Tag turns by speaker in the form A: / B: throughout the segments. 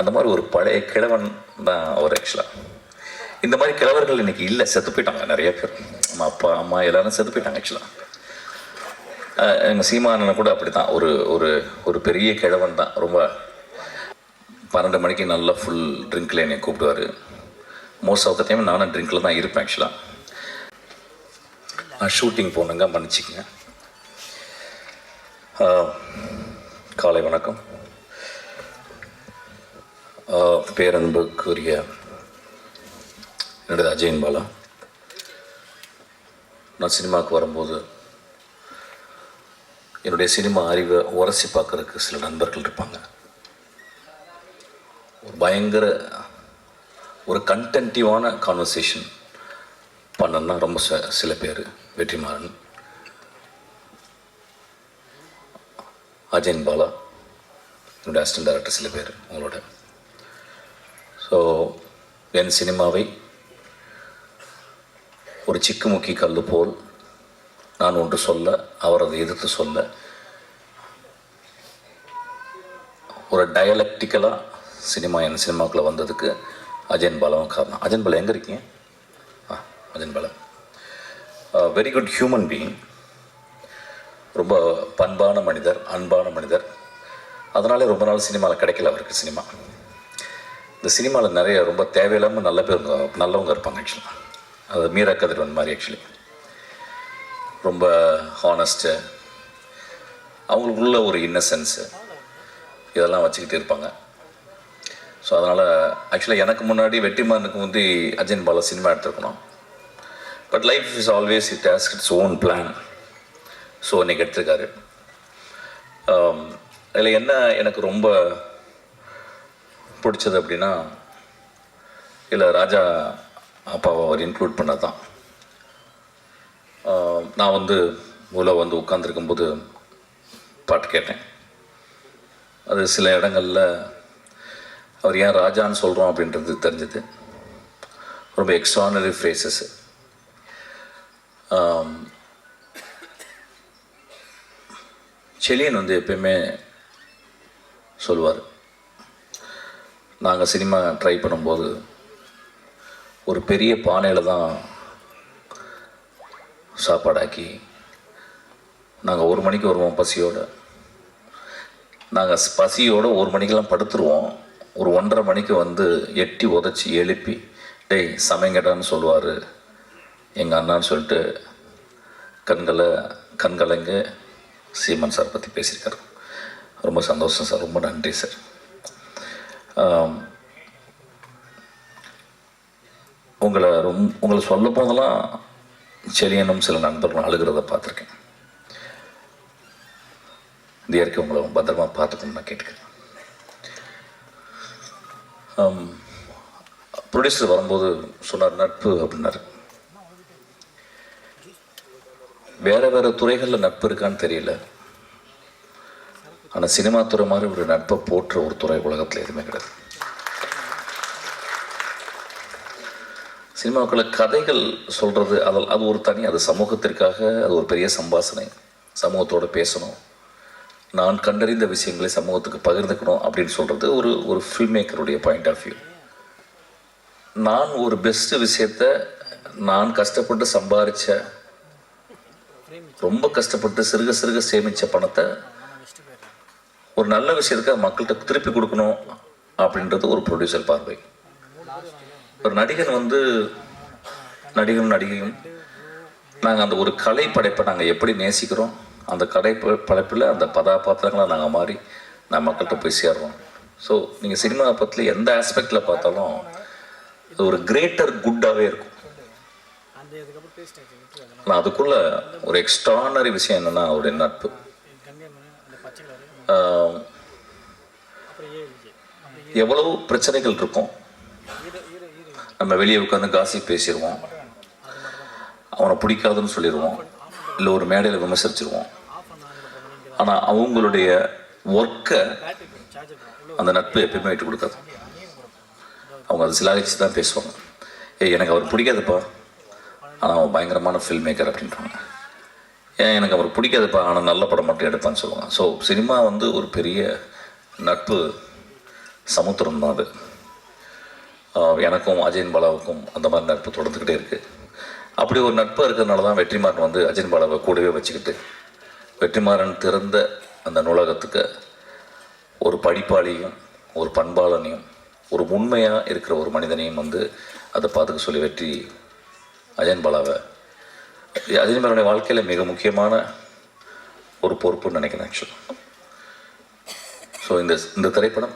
A: அந்த மாதிரி ஒரு பழைய கிழவன் தான் அவர் ஆக்சுவலாக இந்த மாதிரி கிழவர்கள் இன்னைக்கு இல்லை செத்து போயிட்டாங்க நிறைய பேர். நம்ம அப்பா அம்மா எல்லாரும் செத்து போயிட்டாங்க ஆக்சுவலாக எங்கள் சீமானனை கூட அப்படி தான் ஒரு ஒரு ஒரு பெரிய கிழவன் தான். ரொம்ப பன்னெண்டு மணிக்கு நல்லா ஃபுல் ட்ரிங்கில் என்னை கூப்பிடுவார். மோஸ்ட் ஆஃப் த டைம் நானும் ட்ரிங்கில் தான் இருப்பேன் ஆக்சுவலாக நான் ஷூட்டிங் போனேங்க மன்னிச்சிக்கங்க. காலை வணக்கம். பேரன்புக்குரிய என்னுடைய அஜயன் பாலா. நான் சினிமாவுக்கு வரும்போது என்னுடைய சினிமா அறிவை உரசி பார்க்கறதுக்கு சில நண்பர்கள் இருப்பாங்க. ஒரு பயங்கர ஒரு கண்டென்டிவான கான்வர்சேஷன் பண்ணனா ரொம்ப ச- சில பேர் வெற்றிமாறன் அஜயன் பாலா என்னுடைய அசிஸ்டன்ட் டைரக்டர் சில பேர் உங்களோட ஸோ என் சினிமாவை ஒரு சிக்குமுக்கி கல்லு போல் நான் ஒன்று சொல்ல அவர் அதை எதிர்த்து சொல்ல ஒரு டயலக்டிக்கலாக சினிமா என் சினிமாக்குள்ளே வந்ததுக்கு அஜயன் பாலம் காரணம். அஜயன் பாலா எங்கே இருக்கீங்க? ஆ அஜயன் பாலம் வெரி குட் ஹியூமன் பீயிங் ரொம்ப பண்பான மனிதர் அன்பான மனிதர். அதனாலே ரொம்ப நாள் சினிமாவில் கிடைக்கல அவருக்கு சினிமா. இந்த சினிமாவில் நிறைய ரொம்ப தேவையில்லாமல் நல்ல பேர் நல்லவங்க இருப்பாங்க ஆக்சுவலாக அது மீரா கதிரவன் மாதிரி ஆக்சுவலி ரொம்ப ஹானஸ்ட்டு அவங்களுக்குள்ள ஒரு இன்னசென்ஸு இதெல்லாம் வச்சுக்கிட்டு இருப்பாங்க. ஸோ அதனால் ஆக்சுவலாக எனக்கு முன்னாடி வெட்டிமானுக்கு முந்தி Ajayan Bala cinema எடுத்துருக்கணும். But life is always it has its own plan so இன்னைக்கு எடுத்திருக்காரு. Um, அதில் என்ன எனக்கு ரொம்ப பிடிச்சது அப்படின்னா இல்லை ராஜா அப்பாவை அவர் இன்க்ளூட் பண்ண தான் நான் வந்து உள்ள வந்து உட்காந்துருக்கும்போது பாட்டு கேட்டேன். அது சில இடங்களில் அவர் ஏன் ராஜான்னு சொல்கிறோம் அப்படின்றது தெரிஞ்சது. ரொம்ப எக்ஸ்ட்ரானரி ஃப்ரேசஸ்ஸு செலியன் வந்து எப்பயுமே சொல்லுவார். நாங்கள் சினிமா ட்ரை பண்ணும்போது ஒரு பெரிய பானையில் தான் சாப்பாடாக்கி நாங்கள் ஒரு மணிக்கு வருவோம் பசியோடு. நாங்கள் பசியோடு ஒரு மணிக்கெல்லாம் படுத்துருவோம். ஒரு ஒன்றரை மணிக்கு வந்து எட்டி உதச்சி எழுப்பி டேய் சமைங்கடான்னு சொல்லுவார் எங்கள் அண்ணான்னு சொல்லிட்டு கண்களை கண்கலங்க சீமன் சார் பற்றி பேசியிருக்காரு. ரொம்ப சந்தோஷம் சார் ரொம்ப நன்றி சார். உங்களை ரொம்ப உங்களை சொல்ல போதெல்லாம் செலியனும் சில நண்பர்களும் அழுகிறத பார்த்துருக்கேன். இந்த இயற்கை உங்களை பத்திரமா பார்த்துக்கணும்னு நான் கேட்டுக்கிறேன். ப்ரொடியூசர் வரும்போது சொன்னார் நட்பு அப்படின்னாரு. வேற வேறு துறைகளில் நட்பு இருக்கான்னு தெரியல. ஆனால் சினிமா துறை மாதிரி ஒரு நட்பை போற்ற ஒரு துறை உலகத்தில் எதுவுமே கிடையாது. சினிமாக்களை கதைகள் சொல்கிறது அதில் அது ஒரு தனி அது சமூகத்திற்காக அது ஒரு பெரிய சம்பாசனை. சமூகத்தோடு பேசணும். நான் கண்டறிந்த விஷயங்களை சமூகத்துக்கு பகிர்ந்துக்கணும் அப்படின்னு சொல்கிறது ஒரு ஒரு ஃபில்ம் மேக்கருடைய பாயிண்ட் ஆஃப் வியூ நான் ஒரு பெஸ்ட் விஷயத்த நான் கஷ்டப்பட்டு சம்பாதிச்ச ரொம்ப கஷ்டப்பட்டு சிறுக சிறுக சேமித்த பணத்தை ஒரு நல்ல விஷயத்துக்காக மக்கள்கிட்ட திருப்பி கொடுக்கணும் அப்படின்றது ஒரு ப்ரொடியூசர் பார்வை. ஒரு நடிகன் வந்து நடிகனும் நடிகையும் நாங்கள் அந்த ஒரு கலை படைப்பை நாங்கள் எப்படி நேசிக்கிறோம் அந்த கலை படைப்பில் அந்த கதாபாத்திரங்களை நாங்கள் மாறி நான் மக்கள்கிட்ட போய் சேர்றோம். ஸோ நீங்கள் சினிமா பற்றில எந்த ஆஸ்பெக்டில் பார்த்தாலும் அது ஒரு கிரேட்டர் குட்டாகவே இருக்கும். நான் அதுக்குள்ள ஒரு எக்ஸ்ட்ரானரி விஷயம் என்னன்னா அவருடைய நட்பு
B: கங்கை மலை அந்த பச்சை கலர்
A: ஆஹ்
B: அப்புறம் ஏ விஜய் அப்புறம்
A: எவ்வளவு பிரச்சனைகள் இருக்கும்? நம்ம வெளியே உட்காந்து காசி பேசிடுவோம். அவனை பிடிக்காதுன்னு சொல்லிடுவோம். இல்லை ஒரு மேடையில் விமர்சிச்சிருவோம். ஆனால் அவங்களுடைய ஒர்க்கை அந்த நட்பு எப்பயுமே விட்டு கொடுக்காது. அவங்க அதை சிலாகிச்சு தான் பேசுவாங்க. ஏய் எனக்கு அவர் பிடிக்காதுப்பா. ஆனால் அவன் பயங்கரமான ஃபில்ம் மேக்கர் அப்படின்றாங்க. ஏன் எனக்கு அவர் பிடிக்காதுப்பா ஆனால் நல்ல படம் மட்டும் எடுப்பான்னு சொல்லுவாங்க. ஸோ சினிமா வந்து ஒரு பெரிய நட்பு சமுத்திரம் தான் அது. எனக்கும் அஜயன் பாலாவுக்கும் அந்த மாதிரி நட்பு தொடர்ந்துக்கிட்டே இருக்குது அப்படி ஒரு நட்பு இருக்கிறதுனால தான் வெற்றிமாறன் வந்து அஜயன் பாலாவை கூடவே வச்சுக்கிட்டு வெற்றிமாறன் திறந்த அந்த நூலகத்துக்கு ஒரு படிப்பாளியும் ஒரு பண்பாளனையும் ஒரு உண்மையாக இருக்கிற ஒரு மனிதனையும் வந்து அதை பார்த்துக்க சொல்லி வெற்றி அஜயன் பாலாவை அஜயன் வாழ்க்கையில் மிக முக்கியமான ஒரு பொறுப்புன்னு நினைக்கிறேன் ஆக்சுவலாக ஸோ இந்த இந்த திரைப்படம்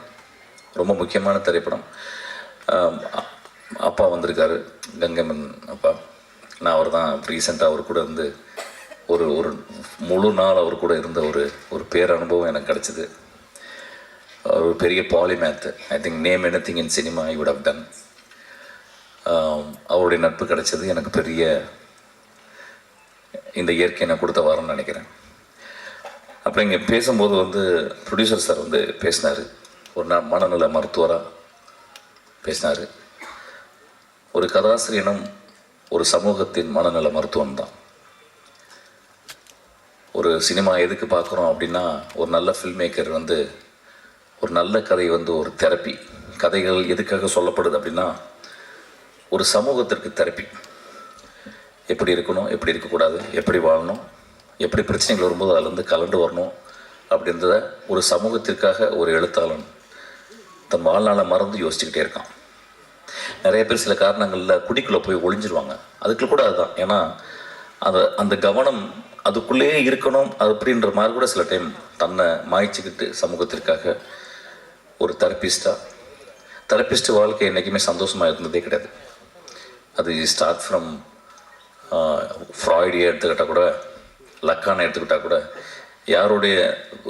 A: ரொம்ப முக்கியமான திரைப்படம். அப்பா வந்திருக்காரு கங்கம்மன் அப்பா. நான் அவர் தான் ரீசெண்டாக அவர் கூட இருந்து ஒரு ஒரு முழு நாள் அவர் கூட இருந்த ஒரு ஒரு பேரனுபவம் எனக்கு கிடச்சிது. ஒரு பெரிய polymath I think name anything in cinema I would have done அவருடைய நட்பு கிடச்சது எனக்கு பெரிய இந்த இயற்கை நான் கொடுத்த வாரம்னு நினைக்கிறேன். அப்புறம் இங்கே பேசும்போது வந்து ப்ரொடியூசர் சார் வந்து பேசினார். ஒரு ந மனநல மருத்துவராக பேசினார். ஒரு கதாசிரியனும் ஒரு சமூகத்தின் மனநல மருத்துவம் தான். ஒரு சினிமா எதுக்கு பார்க்குறோம் அப்படின்னா ஒரு நல்ல ஃபில்ம் மேக்கர் வந்து ஒரு நல்ல கதை வந்து ஒரு தெரப்பி கதைகள் எதுக்காக சொல்லப்படுது அப்படின்னா ஒரு சமூகத்திற்கு தெரப்பி எப்படி இருக்கணும் எப்படி இருக்கக்கூடாது எப்படி வாழணும் எப்படி பிரச்சனைகள் வரும்போது அதுலேருந்து கலந்து வரணும் அப்படின்றத ஒரு சமூகத்திற்காக ஒரு எழுத்தாளன் தன் வாழ்நாளை மறந்து யோசிச்சுக்கிட்டே இருக்கான். நிறைய பேர் சில காரணங்களில் குடிக்குள்ளே போய் ஒளிஞ்சிருவாங்க. அதுக்குள்ள கூட அதுதான். ஏன்னா அந்த அந்த கவனம் அதுக்குள்ளேயே இருக்கணும் அது அப்படின்ற மாதிரி கூட சில டைம் தன்னை மாய்ச்சிக்கிட்டு சமூகத்திற்காக ஒரு தெரப்பிஸ்டாக தெரப்பிஸ்ட் வாழ்க்கை என்றைக்குமே சந்தோஷமாக இருந்ததே கிடையாது. அது ஸ்டார்ட் ஃப்ரம் ஃப்ராய்டியை எடுத்துக்கிட்டால் கூட லக்கானை எடுத்துக்கிட்டால் கூட யாருடைய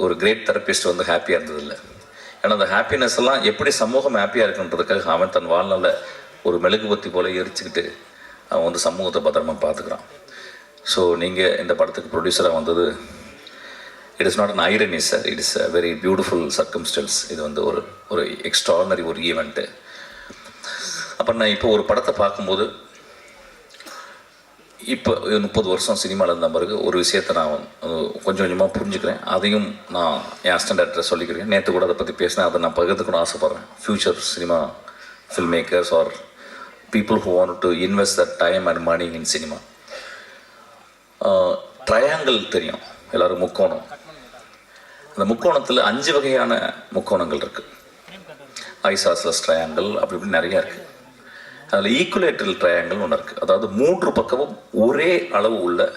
A: ஒரு கிரேட் தெரப்பிஸ்ட் வந்து ஹாப்பியாக இருந்ததில்லை. ஏன்னா அந்த ஹாப்பினஸ் எல்லாம் எப்படி சமூகம் ஹாப்பியாக இருக்குன்றதுக்காக அவன் தன் வாழ்நாளில் ஒரு மெழுகுபத்தி போல எரிச்சுக்கிட்டு அவன் வந்து சமூகத்தை பத்திரமா பார்த்துக்கிறான். ஸோ நீங்கள் இந்த படத்துக்கு ப்ரொடியூசராக வந்தது it is not an irony sir it is a very beautiful circumstance இது வந்து ஒரு ஒரு எக்ஸ்ட்ரானரி ஒரு ஈவெண்ட்டு அப்போ நான் இப்போ ஒரு படத்தை பார்க்கும்போது இப்போ முப்பது வருஷம் சினிமாவில் இருந்த பிறகு ஒரு விஷயத்தை நான் கொஞ்சம் கொஞ்சமாக புரிஞ்சுக்கிறேன். அதையும் நான் என் அசிஸ்டன்ட் சொல்லிக்கிறேன். நேற்று கூட அதை பற்றி பேசினேன். அதை நான் பகிர்ந்துக்கணும் ஆசைப்பட்றேன். Future cinema film makers are people who want to invest the time and money in cinema triangle தெரியும். எல்லாரும் முக்கோணம். அந்த முக்கோணத்தில் அஞ்சு வகையான முக்கோணங்கள் இருக்குது ஐசாஸ்லஸ் ட்ரையாங்கிள் அப்படி இப்படி நிறையா இருக்குது அதில் ஈக்குலேட்டரல் ட்ரையாங்கிள் ஒன்று இருக்குது அதாவது மூன்று பக்கமும் ஒரே அளவு உள்ள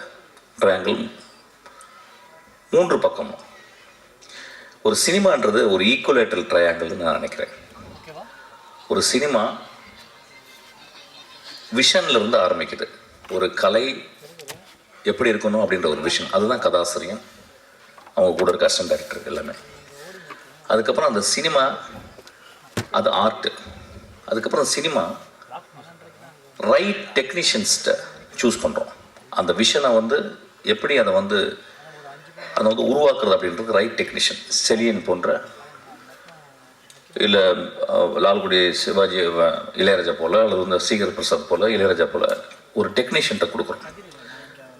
A: ட்ரையாங்கிள் மூன்று பக்கமும். ஒரு சினிமான்றது ஒரு ஈக்குலேட்டரல் ட்ரையாங்கிள்னு நான் நினைக்கிறேன். ஒரு சினிமா விஷன்ல இருந்து ஆரம்பிக்குது. ஒரு கலை எப்படி இருக்கணும் அப்படின்ற ஒரு விஷன். அதுதான் கதாசிரியன். அவங்க கூட இருக்க அசிஸ்டன்ட் டைரக்டர் எல்லாமே. அதுக்கப்புறம் அந்த சினிமா அது ஆர்ட் அதுக்கப்புறம் சினிமா ரைட் டெக்னீஷியன்ஸ்கிட்ட சூஸ் பண்ணுறோம் அந்த விஷனை வந்து எப்படி அதை வந்து அதை வந்து உருவாக்குறது அப்படின்றது ரைட் டெக்னீஷியன் செலியன் போன்ற இல்லை லால்குடி சிவாஜி இளையராஜா போல் அல்லது வந்து சீகர் பிரசாத் போல் இளையராஜா போல் ஒரு டெக்னீஷியன்ட்ட கொடுக்குறோம்.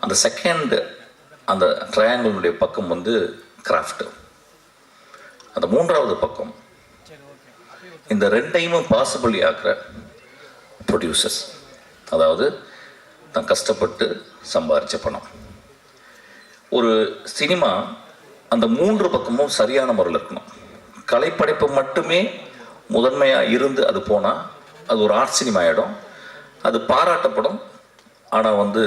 A: அந்த செகண்ட் அந்த ட்ரையாங்கிளுடைய பக்கம் வந்து கிராஃப்ட் அந்த மூன்றாவது பக்கம் இந்த ரெண்டையும் பாசிபிளி ஆக்குற ப்ரொடியூசர்ஸ் அதாவது தான் கஷ்டப்பட்டு சம்பாரித்த பணம். ஒரு சினிமா அந்த மூன்று பக்கமும் சரியான முறையில் இருக்கணும். கலைப்படைப்பு மட்டுமே முதன்மையாக இருந்து அது போனால் அது ஒரு ஆர்ட் சினிமா ஆகிடும் அது பாராட்டப்படும். ஆனால் வந்து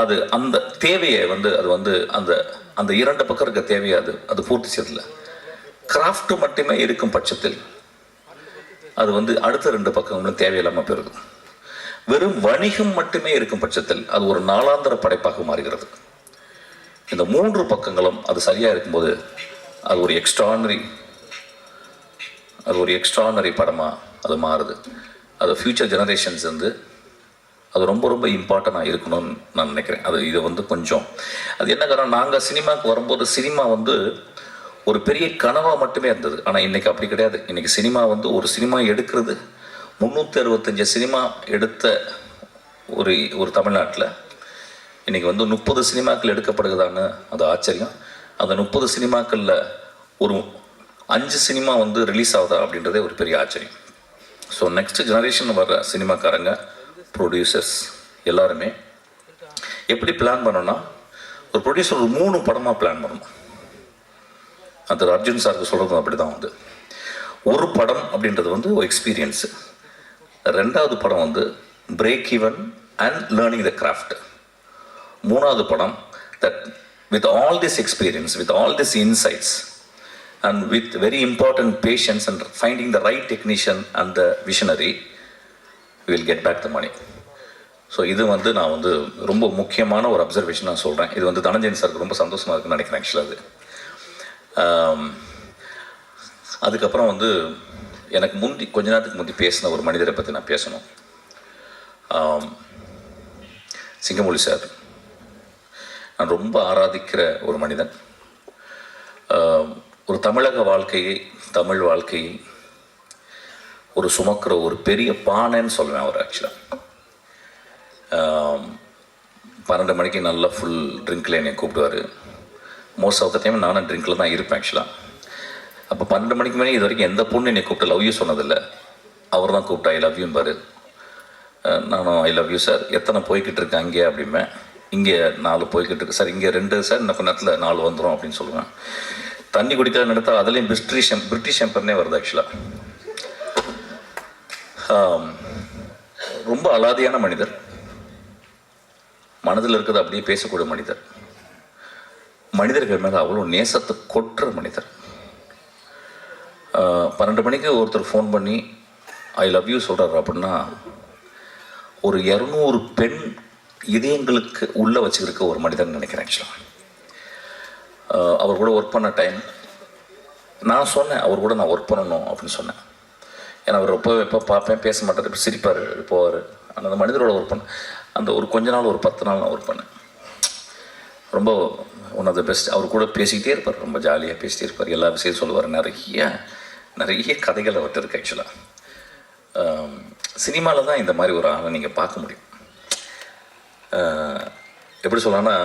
A: அது அந்த தேவையை வந்து அது வந்து அந்த அந்த இரண்டு பக்கம் இருக்க தேவையை அது அது பூர்த்தி செய்யறதில்ல. கிராஃப்ட் மட்டுமே இருக்கும் பட்சத்தில் அது வந்து அடுத்த ரெண்டு பக்கங்களும் தேவையில்லாமல் போயிருது. வெறும் வணிகம் மட்டுமே இருக்கும் பட்சத்தில் அது ஒரு நாளாந்திர படைப்பாக மாறுகிறது. இந்த மூன்று பக்கங்களும் அது சரியாக இருக்கும்போது அது ஒரு எக்ஸ்ட்ரானரி அது ஒரு எக்ஸ்ட்ரானரி படமாக அது மாறுது. அது ஃப்யூச்சர் ஜெனரேஷன்ஸ் வந்து அது ரொம்ப ரொம்ப இம்பார்ட்டண்ட்டாக இருக்கணும்னு நான் நினைக்கிறேன். அது இது வந்து கொஞ்சம் அது என்ன காரணம்? நாங்கள் சினிமாவுக்கு வரும்போது சினிமா வந்து ஒரு பெரிய கனவாக மட்டுமே இருந்தது. ஆனால் இன்றைக்கி அப்படி கிடையாது. இன்றைக்கி சினிமா வந்து ஒரு சினிமா எடுக்கிறது முந்நூற்றி அறுபத்தஞ்சு சினிமா எடுத்த ஒரு ஒரு தமிழ்நாட்டில் இன்றைக்கி வந்து முப்பது சினிமாக்கள் எடுக்கப்படுகிறதான்னு அது ஆச்சரியம். அந்த முப்பது சினிமாக்களில் ஒரு அஞ்சு சினிமா வந்து ரிலீஸ் ஆகுதா அப்படின்றதே ஒரு பெரிய ஆச்சரியம். ஸோ நெக்ஸ்ட் ஜெனரேஷன் வர்ற சினிமாக்காரங்க ப்ரொடியூசர்ஸ் எல்லாருமே எப்படி பிளான் பண்ணோன்னா ஒரு ப்ரொடியூசர் ஒரு மூணு படமாக பிளான் பண்ணணும். அது அர்ஜுன் சாருக்கு சொல்கிறது அப்படி தான் வந்து. ஒரு படம் அப்படின்றது வந்து ஒரு எக்ஸ்பீரியன்ஸு ரெண்டாவது படம் வந்து break even and learning the craft மூணாவது படம் that with all this experience with all this insights and with very important patience and finding the right technician and the visionary will get back the money so இது வந்து நான் வந்து ரொம்ப முக்கியமான ஒரு observation நான் சொல்கிறேன் இது வந்து தனஞ்சயன் சாருக்கு ரொம்ப சந்தோஷமாக இருக்குன்னு நினைக்கிறேன் ஆக்சுவலாக அது. அதுக்கப்புறம் வந்து எனக்கு முந்தி கொஞ்ச நேரத்துக்கு முந்தி பேசின ஒரு மனிதரை பற்றி நான் பேசணும். சிங்கமொழி சார். நான் ரொம்ப ஆராதிக்கிற ஒரு மனிதன். ஒரு தமிழக வாழ்க்கையை தமிழ் வாழ்க்கையை ஒரு சுமக்கிற ஒரு பெரிய பானைன்னு சொல்லுவேன் அவர் ஆக்சுவலாக பன்னெண்டு மணிக்கு நல்லா ஃபுல் ட்ரிங்க்கில் என்னை கூப்பிடுவார். மோஸ்ட் ஆஃப் த டைம் நானும் ட்ரிங்கில் தான் இருப்பேன் ஆக்சுவலாக அப்போ பன்னெண்டு மணிக்கு மேலே இது வரைக்கும் எந்த பொண்ணு என்னை கூப்பிட்டு லவ் யூ சொன்னதில்லை. அவர் தான் கூப்பிட்டா ஐ லவ் யூம்பாரு நானும் ஐ லவ் யூ சார் எத்தனை போய்கிட்டு இருக்கேன் அங்கே அப்படிமே இங்கே நாலு போய்கிட்டு இருக்கு. சார் இங்கே ரெண்டு சார் இன்னும் கொஞ்ச நேரத்தில் நாலு வந்துடும் அப்படின்னு சொல்லுவேன். தண்ணி குடிக்காத நடத்தால் அதுலேயும் பிரிட்டிஷ் பிரிட்டிஷ் எம்பர்னே வருது ஆக்சுவலாக ரொம்ப அலாதியான மனிதர். மனதில் இருக்கிறது அப்படியே பேசக்கூடிய மனிதர். மனிதர்கள் மேலே அவ்வளோ நேசத்தை கொட்டுற மனிதர். பன்னெண்டு மணிக்கு ஒருத்தர் ஃபோன் பண்ணி ஐ லவ் யூ சொல்கிறார் அப்படின்னா ஒரு இரநூறு பெண் இதயங்களுக்கு உள்ளே வச்சுருக்க ஒரு மனிதன் நினைக்கிறேன் ஆக்சுவலாக அவர் கூட ஒர்க் பண்ண டைம் நான் சொன்னேன் அவர் கூட நான் ஒர்க் பண்ணணும் அப்படின்னு சொன்னேன். ஏன்னா அவர் எப்போ எப்போ பார்ப்பேன் பேச மாட்டார் இப்போ சிரிப்பார் போவார். அந்த மனிதரோட ஒர்க் பண்ண அந்த ஒரு கொஞ்ச நாள் ஒரு பத்து நாள் நான் ஒர்க் பண்ணேன். ரொம்ப ஒன் ஆஃப் த பெஸ்ட் அவர் கூட பேசிக்கிட்டே இருப்பார் ரொம்ப ஜாலியாக பேசிட்டே இருப்பார். எல்லா விஷயம் சொல்லுவார் நிறைய. நிறைய கதைகள் அவர்கிட்ட இருக்குது ஆக்சுவலாக சினிமாவில் தான் இந்த மாதிரி ஒரு ஆளை நீங்கள் பார்க்க முடியும். எப்படி சொல்லலாம்னா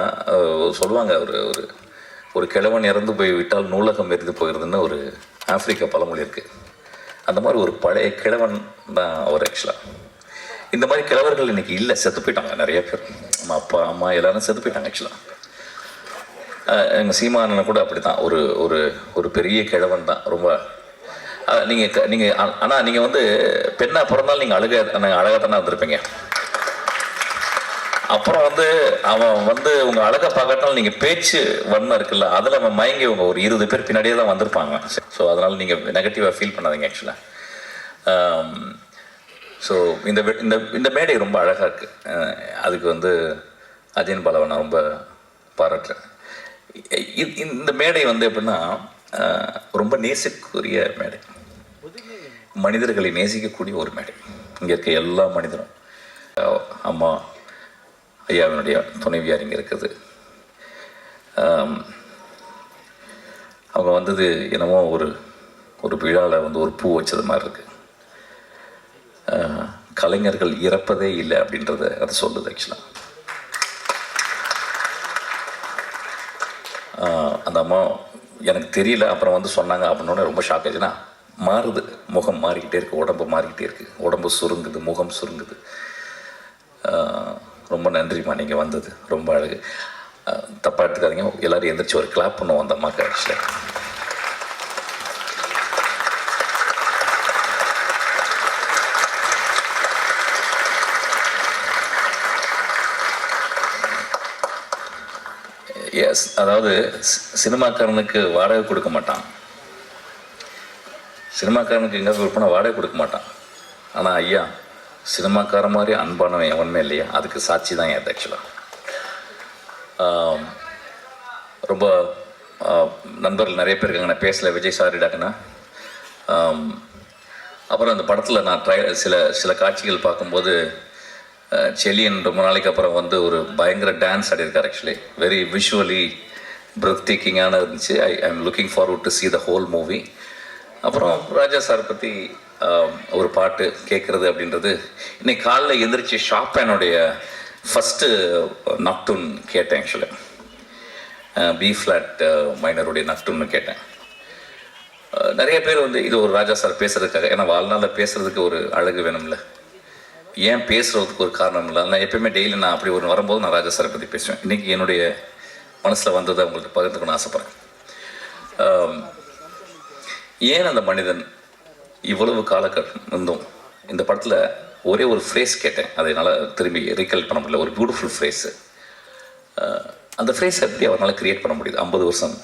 A: சொல்லுவாங்க ஒரு ஒரு ஒரு கிழவன் இறந்து போய் விட்டால் நூலகம் எரிந்து போயிருதுன்னு ஒரு ஆப்பிரிக்கா பழமொழி இருக்குது அந்த மாதிரி ஒரு பழைய கிழவன் தான் அவர் ஆக்சுவலாக இந்த மாதிரி கிழவர்கள் இன்னைக்கு இல்லை செத்து போயிட்டாங்க நிறைய பேர். நம்ம அப்பா அம்மா எல்லாரும் செத்து போயிட்டாங்க ஆக்சுவலாக எங்கள் சீமானனை கூட அப்படி தான் ஒரு ஒரு ஒரு பெரிய கிழவன் தான் ரொம்ப நீங்கள் நீங்கள் ஆனால் நீங்கள் வந்து பெண்ணாக பிறந்தாலும் நீங்கள் அழுக அழகாக தானே வந்திருப்பீங்க அப்புறம் வந்து அவன் வந்து உங்க அழகை பார்க்கட்டாலும் நீங்க பேச்சு வன்மை இருக்குல்ல அதுல அவன் மயங்கி உங்க ஒரு இருபது பேர் பின்னாடியே தான் வந்திருப்பாங்க. ஸோ அதனால நீங்க நெகட்டிவா ஃபீல் பண்ணாதீங்க ஆக்சுவலா ஸோ um, இந்த இந்த இந்த மேடை ரொம்ப அழகா இருக்கு. அதுக்கு வந்து அஜயன் பாலாவை நான் ரொம்ப பாராட்டுறேன். இந்த மேடை வந்து எப்படின்னா ரொம்ப நேசிக்குரிய மேடை. மனிதர்களை நேசிக்கக்கூடிய ஒரு மேடை. இங்கே இருக்க எல்லா மனிதரும் அம்மா ஐயாவினுடைய துணைவியார் இங்கே இருக்குது. அவங்க வந்தது என்னமோ ஒரு ஒரு விழாவில் வந்து ஒரு பூ வச்சது மாதிரி இருக்குது கலைஞர்கள் இறப்பதே இல்லை அப்படின்றத அது சொல்லுது ஆக்சுவலாக அந்த அம்மா எனக்கு தெரியல அப்புறம் வந்து சொன்னாங்க அப்படின்னோடனே ரொம்ப ஷாக் ஆச்சுன்னா மாறுது. முகம் மாறிக்கிட்டே இருக்கு உடம்பு மாறிக்கிட்டே இருக்கு. உடம்பு சுருங்குது முகம் சுருங்குது. ரொம்ப நன்றிம்மா நீங்கள் வந்தது. ரொம்ப அழகு. தப்பாக எடுத்துக்காதீங்க. எல்லோரும் எந்திரிச்சு ஒரு கிளாப் பண்ணுவோம் அந்த அம்மாக்கு ஆக்சுவலாக எஸ் அதாவது சி- சினிமாக்காரனுக்கு வாடகை கொடுக்க மாட்டான். சினிமாக்காரனுக்கு எங்கே விற்பனை வாடகை கொடுக்க மாட்டான். ஆனால் ஐயா சினிமாக்கார மாதிரி அன்பானவன் எவனுமே இல்லையா? அதுக்கு சாட்சி தான் என் ஆக்சுவலாக ரொம்ப நண்பர்கள் நிறைய பேர் இருக்காங்க நான் பேசல விஜய் சாரி டாக்குன்னா அப்புறம் அந்த படத்தில் நான் ட்ரை சில சில காட்சிகள் பார்க்கும்போது செலியன் ரொம்ப நாளைக்கு அப்புறம் வந்து ஒரு பயங்கர டான்ஸ் ஆடியிருக்கார் ஆக்சுவலி வெரி விஷுவலி பிரத் டேக்கிங்கான இருந்துச்சு. I I am looking forward to see the whole movie அப்புறம் ராஜா சார் பற்றி ஒரு பாட்டு கேட்குறது அப்படின்றது இன்னைக்கு காலைல எந்திரிச்சு ஷாப்பேனுடைய ஃபஸ்ட்டு நப்டூன் கேட்டேன் ஆக்சுவலாக பி ஃப்ளாட் மைனருடைய நக்டூன்னு கேட்டேன். நிறைய பேர் வந்து இது ஒரு ராஜா சார் பேசுகிறதுக்காக ஏன்னா வாழ்நாளில் பேசுகிறதுக்கு ஒரு அழகு வேணும்ல. ஏன் பேசுகிறதுக்கு ஒரு காரணம் இல்லை? நான் எப்பயுமே டெய்லி நான் அப்படி ஒரு வரும்போது நான் ராஜா சாரை பற்றி பேசுவேன். இன்றைக்கி என்னுடைய மனசில் வந்ததை உங்களுக்கு பகிர்ந்துக்கணும்னு ஆசைப்பட்றேன். ஏன் அந்த மனிதன் இவ்வளவு காலகட்டம் இருந்தும்? இந்த படத்தில் ஒரே ஒரு ஃப்ரேஸ் கேட்டேன். அதை என்னால் திரும்பி ரீகல் பண்ண முடியல. ஒரு பியூட்டிஃபுல் ஃப்ரேஸு அந்த ஃப்ரேஸ் எப்படி அவரால் கிரியேட் பண்ண முடியுது? ஐம்பது வருஷம்.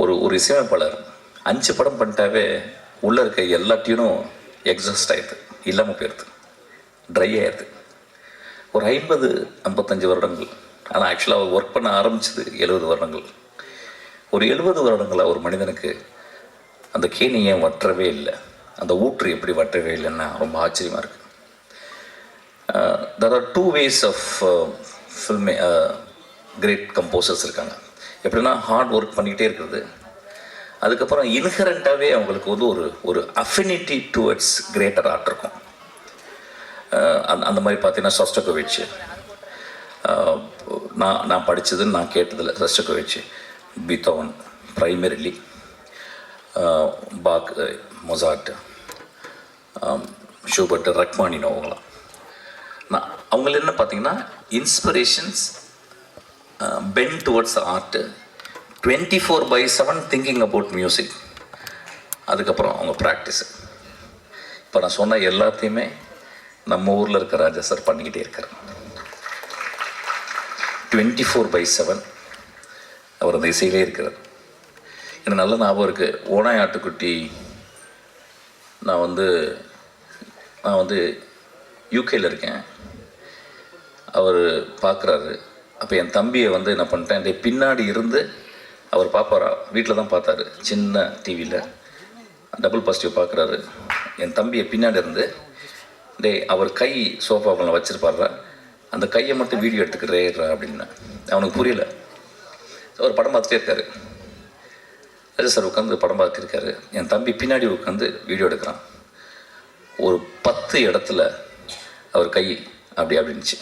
A: ஒரு ஒரு இசையமைப்பாளர் அஞ்சு படம் பண்ணிட்டாவே உள்ளே இருக்க எல்லா டியூனும் எக்ஸாஸ்ட் ஆயிடுது. இல்லாமல் போயிடுது. ட்ரை ஆயிடுது. ஒரு ஐம்பது ஐம்பத்தஞ்சு வருடங்கள். ஆனால் ஆக்சுவலாக அவர் ஒர்க் பண்ண ஆரம்பிச்சது எழுபது வருடங்கள். ஒரு எழுபது வருடங்களாக ஒரு மனிதனுக்கு அந்த கேணி ஏன் வற்றவே இல்லை? அந்த ஊற்று எப்படி வற்றவே இல்லைன்னா ரொம்ப ஆச்சரியமாக இருக்குது there are two ways of ஃபில்மே great composers இருக்காங்க. எப்படின்னா ஹார்ட் ஒர்க் பண்ணிக்கிட்டே இருக்கிறது. அதுக்கப்புறம் இன்ஹரண்ட்டாகவே அவங்களுக்கு வந்து ஒரு ஒரு அஃபினிட்டி டுவர்ட்ஸ் கிரேட்டர் ஆர்ட் இருக்கும். அந் அந்த அந்த மாதிரி பார்த்தீங்கன்னா சொஸ்டகோவிச் நான் நான் படித்ததுன்னு நான் கேட்டதில் Shostakovich Beethoven primarily Bach Mozart Schubert Rachmaninoff அவங்களாம் நான் அவங்கள என்ன பார்த்தீங்கன்னா inspirations bent towards art twenty four by seven thinking about music அதுக்கப்புறம் அவங்க ப்ராக்டிஸு இப்போ நான் சொன்ன எல்லாத்தையுமே நம்ம ஊரில் இருக்க ராஜா சார் பண்ணிக்கிட்டே இருக்கார் டுவெண்ட்டி ஃபோர் பை செவன் அவர் அந்த இசையிலே இருக்கிறார் எனக்கு நல்ல ஞாபகம் இருக்குது ஓனாய் ஆட்டுக்குட்டி நான் வந்து நான் வந்து யூகேயில் இருக்கேன். அவர் பார்க்குறாரு அப்போ என் தம்பியை வந்து என்ன பண்ணிட்டேன் டேய் பின்னாடி இருந்து அவர் பார்ப்பாரா வீட்டில் தான் பார்த்தாரு சின்ன டிவியில் டபுள் பாசிட்டிவ் பார்க்குறாரு என் தம்பியை பின்னாடி இருந்து டேய் அவர் கை சோஃபாவில் வச்சிருப்பாருடா. அந்த கையை மட்டும் வீடியோ எடுத்துக்கிறேடுறா அப்படின்னு அவனுக்கு புரியல. அவர் படம் பார்த்துட்டே இருக்காரு. ராஜா சார் உட்காந்து படம் பார்த்துருக்காரு. என் தம்பி பின்னாடி உட்காந்து வீடியோ எடுக்கிறான். ஒரு பத்து இடத்துல அவர் கை அப்படி அப்படின்னுச்சு.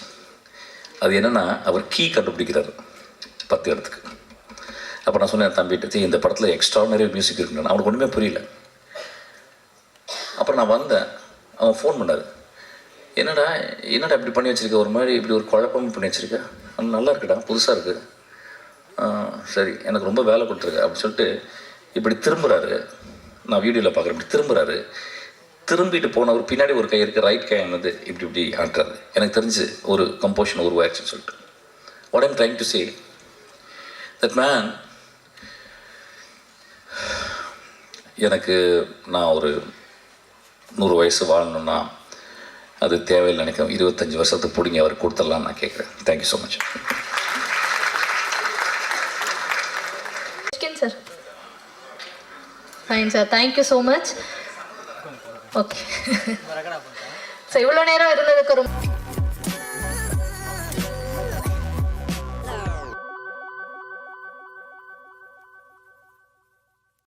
A: அது என்னன்னா அவர் கீ கண்டுபிடிக்கிறார் பத்து இடத்துக்கு. அப்போ நான் சொன்னேன் தம்பிட்டு இந்த படத்தில் எக்ஸ்ட்ராடனரி மியூசிக் இருக்குன்னு. அவனுக்கு ஒன்றுமே புரியல. அப்புறம் நான் வந்தேன். அவன் ஃபோன் பண்ணார். என்னடா என்னடா இப்படி பண்ணி வச்சுருக்க? ஒரு மாதிரி இப்படி ஒரு குழப்பம் பண்ணி வச்சுருக்க? நல்லா இருக்குடா புதுசாக இருக்குது சரி எனக்கு ரொம்ப வேலை கொடுத்துருக்கு அப்படின்னு சொல்லிட்டு இப்படி திரும்புகிறாரு நான் வீடியோவில் பார்க்குறேன். இப்படி திரும்புகிறாரு திரும்பிட்டு போனவர் பின்னாடி ஒரு கை இருக்குது ரைட் கை வந்து இப்படி இப்படி ஆட்டுறாரு. எனக்கு தெரிஞ்சு ஒரு கம்போஷன் உருவாச்சுன்னு சொல்லிட்டு. What I'm trying to say that man எனக்கு நான் ஒரு நூறு வயசு வாழணும்னா அது தேவையில்லை நினைக்கிறேன். இருபத்தஞ்சி வருஷத்துக்கு பிடிங்கி அவர் கொடுத்துடலாம்னு நான் கேட்குறேன். Thank you so much
C: fine sir thank you so
B: much okay
C: sir இவ்வளோ நேரம் இருந்ததுக்கு ரொம்ப